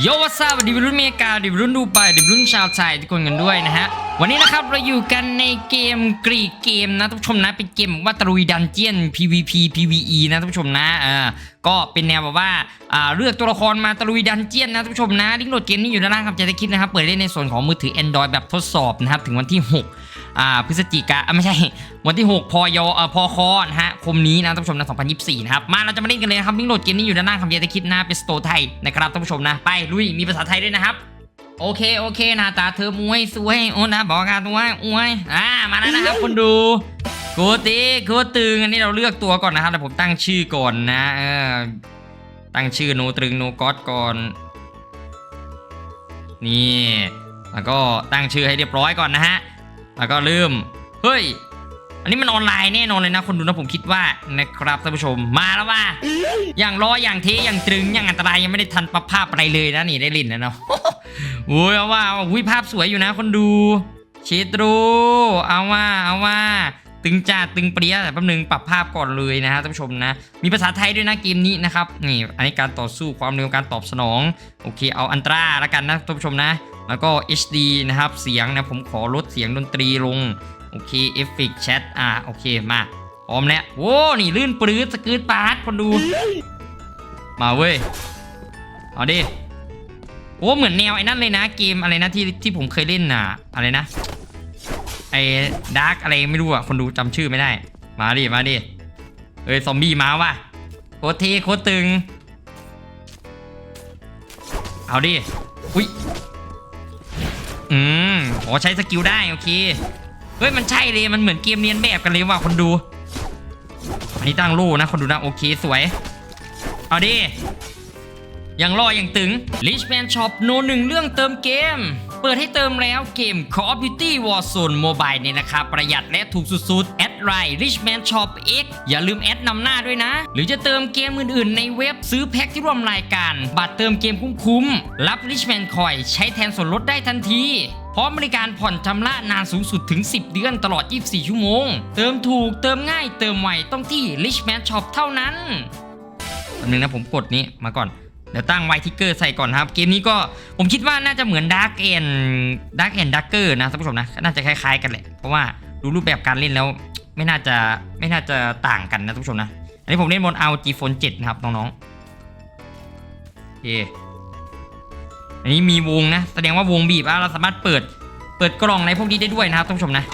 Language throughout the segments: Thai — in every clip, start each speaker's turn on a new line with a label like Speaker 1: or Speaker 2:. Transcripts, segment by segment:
Speaker 1: โยวัสวัสดีวัยรุ่นเมกาดิวัยรุ่นดูไปดิวัยรุ่นชาวไทยทุกคนกันด้วยนะฮะ วันนี้นะครับเราอยู่กันในเกมกรีกเกมนะท่านผู้ชมนะ เป็นเกมว่าตะลุยดันเจียน PVP PVE นะท่านผู้ชมนะอ่าก็เป็นแนวแบบว่าอ่าเลือกตัวละครมาตะลุยดันเจียนนะท่านผู้ชมนะลิงก์โหลดเกมนี้อยู่ด้านล่างครับจะได้คิดนะครับ เปิดเล่นในส่วนของมือถือ Android แบบทดสอบนะครับ ถึงวันที่ 6 อ่าพฤศจิกาไม่ใช่ วันที่ 6 พยเอ่อพคนะฮะคมนี้นะท่านผู้ชมนะ2024 นะครับ มาเราจะมาเล่นกันเลยนะครับลิงก์โหลดเกมนี้อยู่ด้านล่างครับอย่าได้คิดนะเป็นสโตไทยนะครับท่านผู้ชมนะไปลุยมีภาษาไทยด้วยนะครับ โอเคโอเคหน้าตาเธอมวยสวยโอ้นะบอกกันว่าอวยอ่ามาแล้วนะครับคนดูโกติโกตึงอันนี้เราเลือกตัวก่อนนะครับแต่ผมตั้งชื่อก่อนนะเออตั้งชื่อโนตรึงโนก๊อตก่อน นี่ แล้วก็ตั้งชื่อให้เรียบร้อยก่อนนะฮะ แล้วก็เริ่มเฮ้ย อันนี้มันออนไลน์แน่นอนเลยนะคนดูนะผมคิดว่านะครับท่านผู้ชมมาแล้วว่า อย่างร้อยอย่างเทอย่างตรึงอย่างอันตรายยังไม่ได้ทันปรับภาพอะไรเลยนะนี่ได้ลินแล้วเนาะโอ้ยเอาว่าเอาวิภาพสวยอยู่นะ คนดูเชตรูเอาว่าเอาว่าตึงจ้าตึงเปรี้ยแต่แป๊บนึงปรับภาพก่อนเลยนะฮะท่านผู้ชมนะ มีภาษาไทยด้วยนะเกมนี้นะครับนี่อันนี้การต่อสู้ความเร็วการตอบสนองโอเคเอาอันตราแล้วกันนะท่านผู้ชมนะ แล้วก็ HD นะครับเสียงนะผมขอลดเสียงดนตรีลง โอเคเอฟเฟกแชทอ่าโอเคมาพร้อมแล้วโว้นี่ลื่นปลื้ดสกืดปาดคนดู มาเว้ยเอาดิโอ้เหมือนแนวไอ้นั่นเลยนะเกมอะไรนะที่ที่ผมเคยเล่นน่ะอะไรนะไอ้ดาร์กอะไรไม่รู้อะคนดูจำชื่อไม่ได้ มาดิมาดิเอ้ยซอมบี้มาว่ะโคตรเทโคตรตึง เอาดิอุ้ยอืมอ๋อใช้สกิลได้โอเค เฮ้ยมันใช่เลยมันเหมือนเกมเรียนแบบกันเลยว่ะคนดู อันนี้ตั้งโล่นะคนดูนะโอเคสวย เอาดิยังรอยังตึง Richman Shop โนหนึ่งเรื่องเติมเกม เปิดให้เติมแล้วเกม Call of Duty Warzone Mobile เนี่ยนะครับประหยัดและถูกสุดๆ แอดไลน์ Richman Shop X อย่าลืมแอดนำหน้าด้วยนะ หรือจะเติมเกมอื่นๆ ในเว็บซื้อแพ็คที่ร่วมรายการ บัตรเติมเกมคุ้มๆ รับ Richman Coin ใช้แทนส่วนลดได้ทันทีพร้อมบริการผ่อนชำระนานสูงสุดถึง 10 เดือนตลอด 24 ชั่วโมง เติมถูกเติมง่ายเติมไวต้องที่ Richman Shop เท่านั้นอันนึงนะผมกดนี้มาก่อน เดี๋ยวตั้งไวทิกเกอร์ใส่ก่อนครับ เกมนี้ก็ผมคิดว่าน่าจะเหมือน Dark and Dark and Darker นะท่านผู้ชมนะ น่าจะคล้ายๆกันแหละ เพราะว่าดูรูปแบบการเล่นแล้ว ไม่น่าจะไม่น่าจะต่างกันนะท่านผู้ชมนะ อันนี้ผมเล่นบน ROG Phone 7นะครับน้องๆโอเคอันนี้มีวงนะ แสดงว่าวงบีบเราสามารถเปิดเปิดกล่องในพวกนี้ได้ด้วยนะครับท่านผู้ชมนะ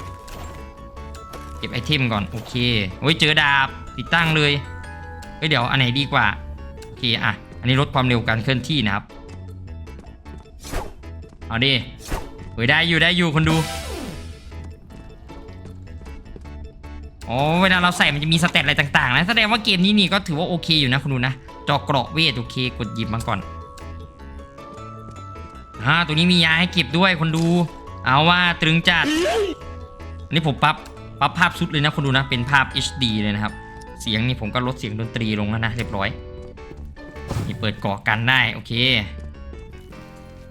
Speaker 1: เก็บไอเทมก่อนโอเคโอ้ยเจอดาบติดตั้งเลยเฮ้ยเดี๋ยวอันไหนดีกว่าโอเคอะ อันนี้ลดความเร็วการเคลื่อนที่นะครับ เอาดิเฮ้ยได้อยู่ได้อยู่คนดู อ๋อเวลาเราใส่มันจะมีสเตตอะไรต่างๆนะ แสดงว่าเกมนี้นี่ก็ถือว่าโอเคอยู่นะคุณดูนะ จอเกราะเวทโอเคกดหยิบมาก่อนอ่าตัวนี้มียาให้เก็บด้วยคนดู เอาว่าตรึงจัดนนี้ผมปรับปรับภาพสุดเลยนะคนดูนะ เป็นภาพ HD เลยนะครับ เสียงนี่ผมก็ลดเสียงดนตรีลงแล้วนะเรียบร้อย เปิดเกาะกันได้โอเค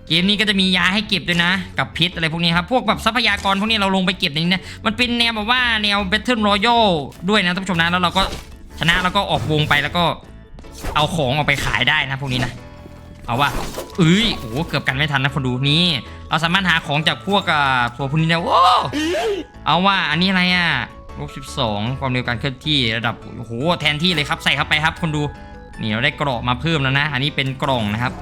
Speaker 1: เกมนี้ก็จะมียาให้เก็บด้วยนะ กับพิษอะไรพวกนี้ครับ พวกแบบทรัพยากรพวกนี้เราลงไปเก็บในนี้นะ มันเป็นแนวแบบว่าแนว Battle Royale ด้วยนะท่านผู้ชมนะแล้วเราก็ชนะแล้วก็ออกวงไปแล้วก็เอาของออกไปขายได้นะพวกนี้นะ เอาว่าเอ้ยโอ้โหเกือบกันไม่ทันนะคนดูนี่ เราสามารถหาของจากพวกอ่าตัวพวกนี้ได้โอ้เอาว่าอันนี้อะไรอะลบสิบสองความเร็วการเคลื่อนที่ระดับโอ้โหแทนที่เลยครับใส่เข้าไปครับคนดู นี่เราได้กราะมาเพิ่มแล้วนะ อันนี้เป็นกล่องนะครับ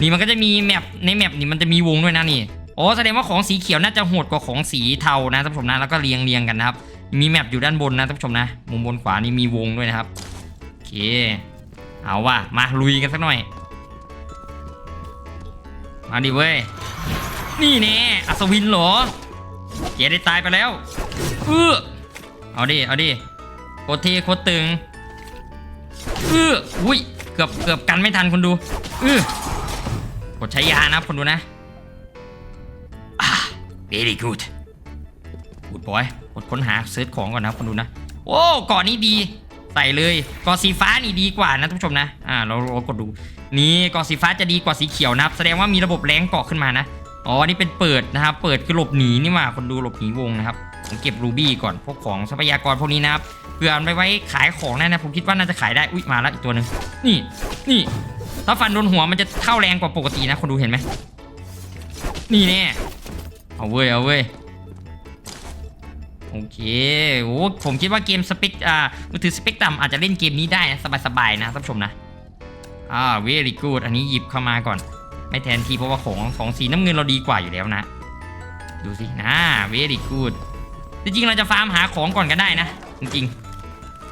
Speaker 1: นี่มันก็จะมีแมปในแมปนี่มันจะมีวงด้วยนะนี่อ๋อแสดงว่าของสีเขียวน่าจะโหดกว่าของสีเทานะท่านผู้ชมนะแล้วก็เรียงเรียงกันนะครับ มีแมปอยู่ด้านบนนะท่านผู้ชมนะ มุมบนขวานี่มีวงด้วยนะครับโอเค เอาว่ะมาลุยกันสักหน่อยมาดิเว้ยนี่แน่อัศวินเหรอเกได้ตายไปแล้วเออเอาดิเอาดิโคตรเทโคตรตึง เอออุ้ยเกือบเกือบกันไม่ทันคนดูเออกดใช้ยานะคนดูนะอ่า very good good boy กดค้นหาเซิร์ชของก่อนนะคนดูนะ โอ้ก่อนนี้ดีใส่เลยก่อนสีฟ้านี่ดีกว่านะท่านผู้ชมนะ อ่า เราเรากดดู นี่กาะสีฟ้าจะดีกว่าสีเขียวนะครับ แสดงว่ามีระบบแรงเกาะขึ้นมานะ อ๋อนี่เป็นเปิดนะครับ เปิดคือหลบหนีนี่มาคนดูหลบหนีวงนะครับ ผมเก็บรูบี้ก่อนพวกของทรัพยากรพวกนี้นะครับเพื่อเอาไปไว้ขายของได้นะผมคิดว่าน่าจะขายได้ อุ้ยมาแล้วอีกตัวหนึ่งนี่นี่ถ้าฟันโดนหัวมันจะเข้าแรงกว่าปกตินะคนดูเห็นไหมนี่แน่เอาเว้ยเอาเว้ยโอเคโอ้ผมคิดว่าเกมสเปกอ่ามือถือสเปกต่ำอาจจะเล่นเกมนี้ได้นะสบายๆนะท่านผู้ชมนะอ่า very good อันนี้หยิบเข้ามาก่อน ไม่แทนที่เพราะว่าของของสีน้ำเงินเราดีกว่าอยู่แล้วนะ ดูสินะ very good จริงๆเราจะฟาร์มหาของก่อนก็ได้นะ จริง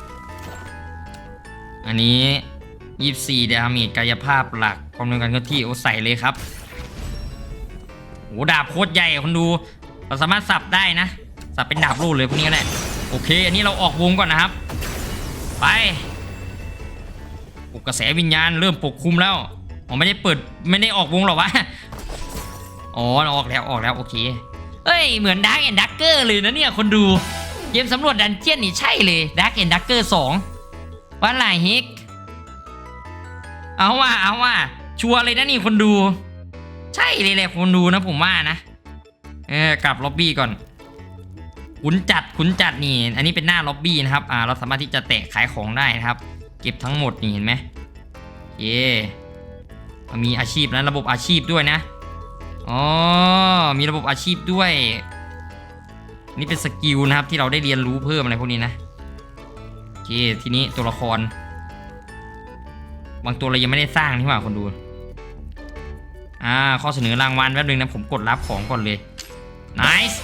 Speaker 1: ๆ อันนี้24ดาเมจกายภาพหลักความเร็วการเคลื่อนที่โอ้ใส่เลยครับโอ้ดาบโคตรใหญ่คนดู เราสามารถสับได้นะ สับเป็นดาบลูกเลยพวกนี้ก็ได้โอเค อันนี้เราออกวงก่อนนะครับ ไปปลุกกระแสวิญญาณเริ่มปกคลุมแล้ว อ๋อไม่ได้เปิดไม่ได้ออกวงหรอวะ อ๋อออกแล้วออกแล้วโอเค เอ้ยเหมือนดักแอนดักเกอร์เลยนะเนี่ยคนดู เกมสำรวจดันเจียนนี่ใช่เลยดักแอนดักเกอร์สองว่าไรฮิก เอาว่าเอาว่าชัวร์เลยนะนี่คนดู ใช่เลยแหละคนดูนะผมว่านะ เออกลับล็อบบี้ก่อนขุนจัดขุนจัดนี่ อันนี้เป็นหน้าล็อบบี้นะครับ อ่า เราสามารถที่จะแตะขายของได้นะครับ เก็บทั้งหมดนี่เห็นไหมเย่ มีอาชีพนะระบบอาชีพด้วยนะอ๋อมีระบบอาชีพด้วย นี่เป็นสกิลนะครับที่เราได้เรียนรู้เพิ่มอะไรพวกนี้นะโอเคทีนี้ตัวละคร บางตัวเรายังไม่ได้สร้างนี่หว่าคนดูอ่าข้อเสนอรางวัลแป๊บนึงนะผมกดรับของก่อนเลย nice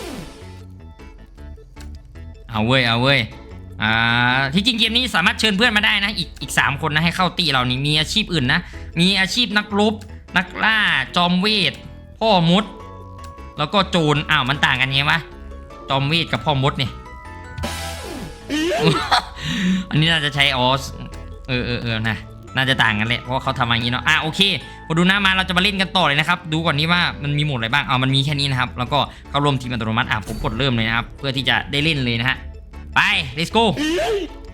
Speaker 1: เอาเว้ยเอาเว้ยอ่าที่จริงเกมนี้สามารถเชิญเพื่อนมาได้นะ อีกอีกสามคนนะให้เข้าตีเรานี่มีอาชีพอื่นนะ มีอาชีพนักรบนักล่าจอมเวท พ่อมด แล้วก็โจรอ้าวมันต่างกันไงวะจอมเวทกับพ่อมดนี่อันนี้น่าจะใช้ออสเออเออเออนะน่าจะต่างกันแหละเพราะเขาทำอย่างนี้เนาะอะโอเคพอดูหน้ามาเราจะมาเล่นกันต่อเลยนะครับ ดูก่อนนี้ว่ามันมีหมดอะไรบ้างเอามันมีแค่นี้นะครับ แล้วก็เข้าร่วมทีมอัตโนมัติอะผมกดเริ่มเลยนะครับ เพื่อที่จะได้เล่นเลยนะฮะไป let's go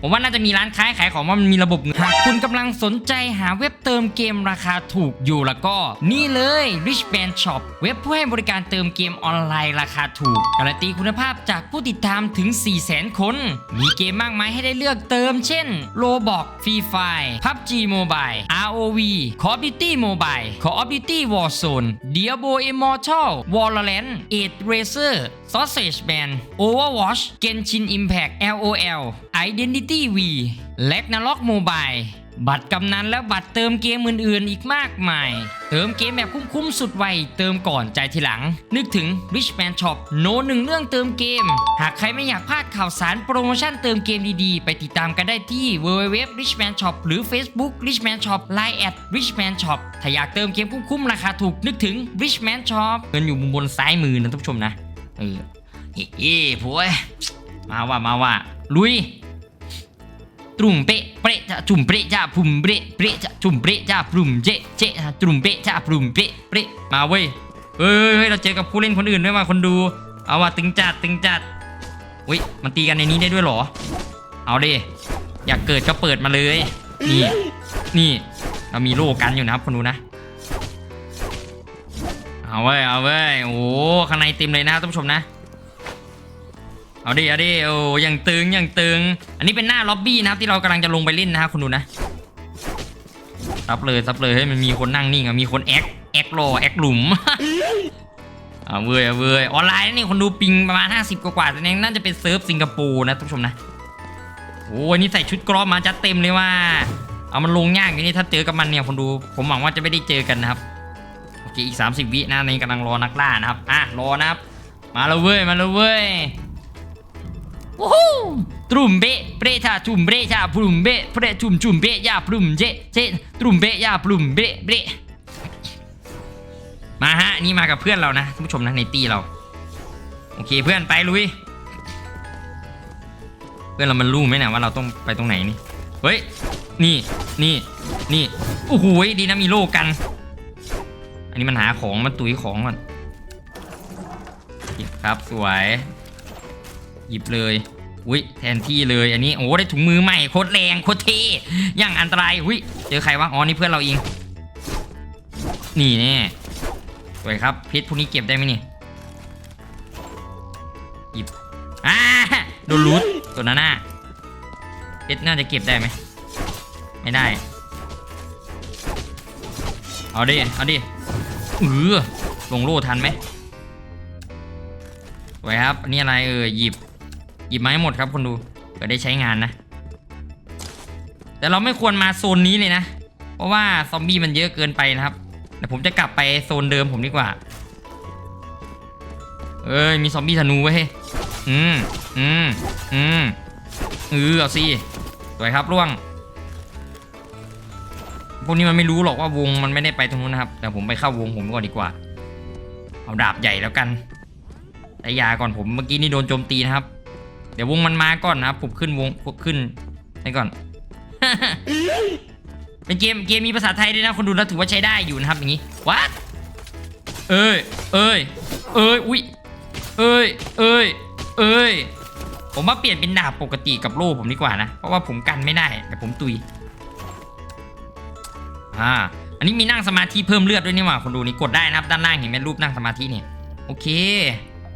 Speaker 1: ผมว่าน่าจะมีร้านค้าขายของว่ามันมีระบบหากคุณกำลังสนใจหาเว็บเติมเกมราคาถูกอยู่แล้วก็ นี่เลย Rich Band Shop เว็บผู้ให้บริการเติมเกมออนไลน์ราคาถูก การันตีคุณภาพจากผู้ติดตามถึง 400,000 คน มีเกมมากมายให้ได้เลือกเติม เช่น Roblox Free Fire PUBG Mobile ROV Call of Duty Mobile Call of Duty Warzone Diablo Immortal Valorant Age Racer Sausage Band Overwatch Genshin Impact LOL Identity V l a g n a r o k Mobile บัตรกำนันและบัตรเติมเกมอื่นๆ อีกมากมาย เติมเกมแบบคุ้มๆ สุดไว เติมก่อนใจทีหลัง นึกถึง Richman Shop โนหนึ่งเรื่องเติมเกม หากใครไม่อยากพลาดข่าวสารโปรโมชั่นเติมเกมดีๆ ไปติดตามกันได้ที่ www richman shop หรือ Facebook richman shop line at richman shop ถ้าอยากเติมเกมคุ้มๆ ราคาถูกนึกถึง richman shop เงินอยู่มุมบนซ้ายมือนะท่านผู้ชมนะ เออเฮ้เฮ้พวมาว่ามาว่าลุย ตรุมเปะเปะจะจุ่มเปะจะพุ่มเปะเปะจะจุ่มเปะจะพุ่มเจเจจะจุ่มเปะจะพุ่มเปะเปะมาเว้ยเฮ้ยเฮ้ยเราเจอกับผู้เล่นคนอื่นด้วยมาคนดูเอาว่ะตึงจัดตึงจัดอุ้ยมันตีกันในนี้ได้ด้วยหรอ เอาดิอยากเกิดก็เปิดมาเลย นี่ นี่เรามีโล่กันอยู่นะครับคนดูนะเอาเว้ยเอาเว้ยโอ้ข้างในเต็มเลยนะท่านผู้ชมนะ เอาดิเอาดิโอ้ยังตึงยังตึง อันนี้เป็นหน้าล็อบบี้นะครับที่เรากำลังจะลงไปเล่นนะครับคุณดูนะซับเลยซับเลยเฮ้ยมันมีคนนั่งนิ่งอะมีคนแอคแอครอแอคหลุมเอาเว้ยเอาเว้ยออนไลน์นี่คนดูปิงประมาณ 50 กว่าๆแต่นี่น่าจะเป็นเซิร์ฟสิงคโปร์นะท่านผู้ชมนะโอ้ยนี่ใส่ชุดกรอบมาจัดเต็มเลยว่า เอามันลงยากอย่างนี้ถ้าเจอกับมันเนี่ยคนดูผมหวังว่าจะไม่ได้เจอกันนะครับโอเคอีก 30 วินะในกำลังรอนักล่านะครับอะรอนะครับมาแล้วเว้ยมาแล้วเว้ย วู้ฮู้ตรุมเบะเปรชาจุ่มเบะชาปรุมเบะเปรจุ่มจุ่มเบะยาปรุมเจเจตรุมเบะยาปรุมเบะเบะมาฮะนี่มากับเพื่อนเรานะท่านผู้ชมนะในตีเรา โอเคเพื่อนไปลุย เพื่อนเรามันรู้ไหมนะว่าเราต้องไปตรงไหนนี่เฮ้ยนี่นี่นี่โอ้โหดีนะมีโล่กัน อันนี้มันหาของมันตุยของก่อนครับสวย หยิบเลยอุ้ยแทนที่เลยอันนี้โอ้ได้ถุงมือใหม่โคตรแรงโคตรเท่อย่างอันตรายอุ้ยเจอใครวะอ๋อนี่เพื่อนเราเองนี่แน่สวยครับเพชรพวกนี้เก็บได้ไหมนี่หยิบอะโดนรูทตัวนั้นน่ะเพชรน่าจะเก็บได้ไหมไม่ได้เอาดิเอาดิเออลงโล่ทันไหมสวยครับอันนี้อะไรเออหยิบ หยิบมาให้หมดครับคนดูเผื่อได้ใช้งานนะ แต่เราไม่ควรมาโซนนี้เลยนะ เพราะว่าซอมบี้มันเยอะเกินไปนะครับเดี๋ยวผมจะกลับไปโซนเดิมผมดีกว่า เอ้ยมีซอมบี้ธนูไว้เฮ้อืมอืมอืมเออเอาสิสวยครับล่วง พวกนี้มันไม่รู้หรอกว่าวงมันไม่ได้ไปตรงนู้นนะครับ แต่ผมไปเข้าวงผมก่อนดีกว่า เอาดาบใหญ่แล้วกันแต่ยาก่อนผมเมื่อกี้นี่โดนโจมตีนะครับ ดี๋ยววงมันมาก่อนนะครับผมขึ้นวงขึ้นให้ก่อนเป็นเกมเกมมีภาษาไทยด้วยนะคนดูแล้วถือว่าใช้ได้อยู่นะครับอย่างนี้วัดเอ้ยเอ้ยเอ้ยอุ้ยเอ้ยเอ้ยเอ้ยผมว่าเปลี่ยนเป็นดาบปกติกับโล่ผมดีกว่านะ เพราะว่าผมกันไม่ได้แต่ผมตุยอ่าอันนี้มีนั่งสมาธิเพิ่มเลือดด้วยนี่หว่าคนดูนี่กดได้นะครับด้านล่างเห็นไหมรูปนั่งสมาธิเนี่ยโอเค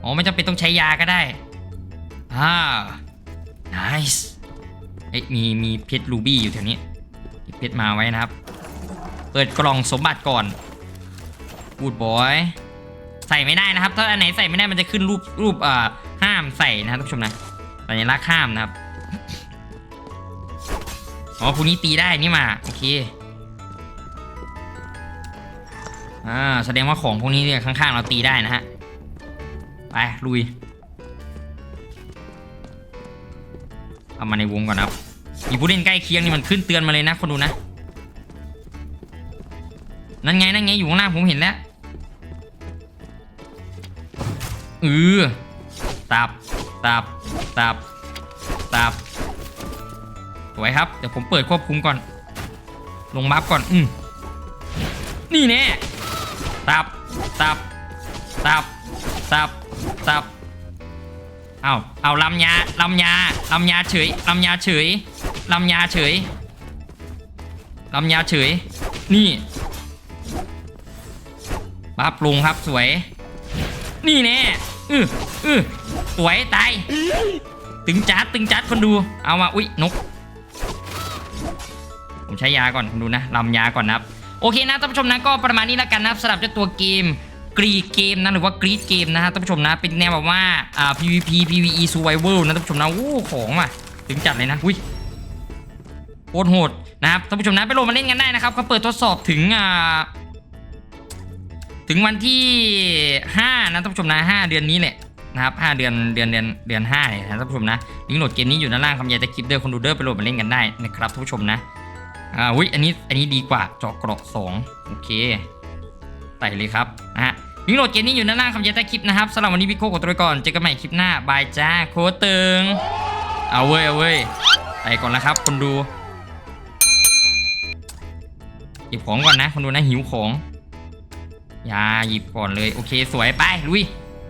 Speaker 1: อ๋อไม่จำเป็นต้องใช้ยาก็ได้ อ่า nice เอ้ยมีมีเพชรรูบี้อยู่แถวนี้เก็บเพชรมาไว้นะครับ เปิดกล่องสมบัติก่อนบูดบอยใส่ไม่ได้นะครับ ถ้าอันไหนใส่ไม่ได้มันจะขึ้นรูปรูปเอ่อห้ามใส่นะครับทุกชมนะสัญลักษณ์ห้ามนะครับอ๋อพวกนี้ตีได้นี่มาโอเคอ่าแสดงว่าของพวกนี้เนี่ยข้างๆเราตีได้นะฮะไปลุย เอามาในวงก่อนนะครับมีผู้เล่นใกล้เคียงนี่มันขึ้นเตือนมาเลยนะคนดูนะ นั่นไงนั่นไงอยู่ข้างหน้าผมเห็นแล้วเออตับตับตับตับสวยครับ เดี๋ยวผมเปิดควบคุมก่อน ลงบัฟก่อน อืมนี่แน่ตับตับตับตับตับ เอาเอาลำยาลำยาลำยาเฉยลำยาเฉยลำยาเฉยลำยาเฉย นี่บับลงครับสวย นี่แน่อืออือสวยตายตึงจัดตึงจัดคนดู เอามาอุ๊ยนก ผมใช้ยาก่อนคุณดูนะลำยาก่อนนะครับ โอเคนะท่านผู้ชมนะก็ประมาณนี้แล้วกันนะครับสำหรับเจ้าตัวเกม กรีเกมนะหรือว่ากรีดเกมนะฮะท่านผู้ชมนะเป็นแนวแบบว่าอ่า PVP PVE Survival นะท่านผู้ชมนะโอ้ของว่ะถึงจัดเลยนะอุ้ยโคตรโหดนะครับท่านผู้ชมนะไปโหลดมาเล่นกันได้นะครับเขาเปิดทดสอบถึงอ่าถึงวันที่ 5 นะท่านผู้ชมนะ 5 เดือนนี้แหละนะครับ 5 เดือนเดือนเดือนเดือน5เนี่ยนะท่านผู้ชมนะลิงก์โหลดเกมนี้อยู่ด้านล่างคำยายจะคลิปเดอร์คนดูเดอร์ไปโหลดมาเล่นกันได้นะครับท่านผู้ชมนะอ่าอุ้ยอันนี้อันนี้ดีกว่าเจาะเกราะสองโอเคใส่เลยครับนะฮะ ลิงโหลดเกมนี้อยู่ด้านล่างคำเยใต้คลิปนะครับสำหรับวันนี้พี่โคกดตัวไปก่อนเจอกันใหม่คลิปหน้าบายจ้าโคตรตึงเอาเว้ยเอาเว้ยไปก่อนนะครับคนดูหยิบของก่อนนะคนดูนะหิวของอย่าหยิบก่อนเลยโอเคสวยไปลุย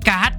Speaker 1: ด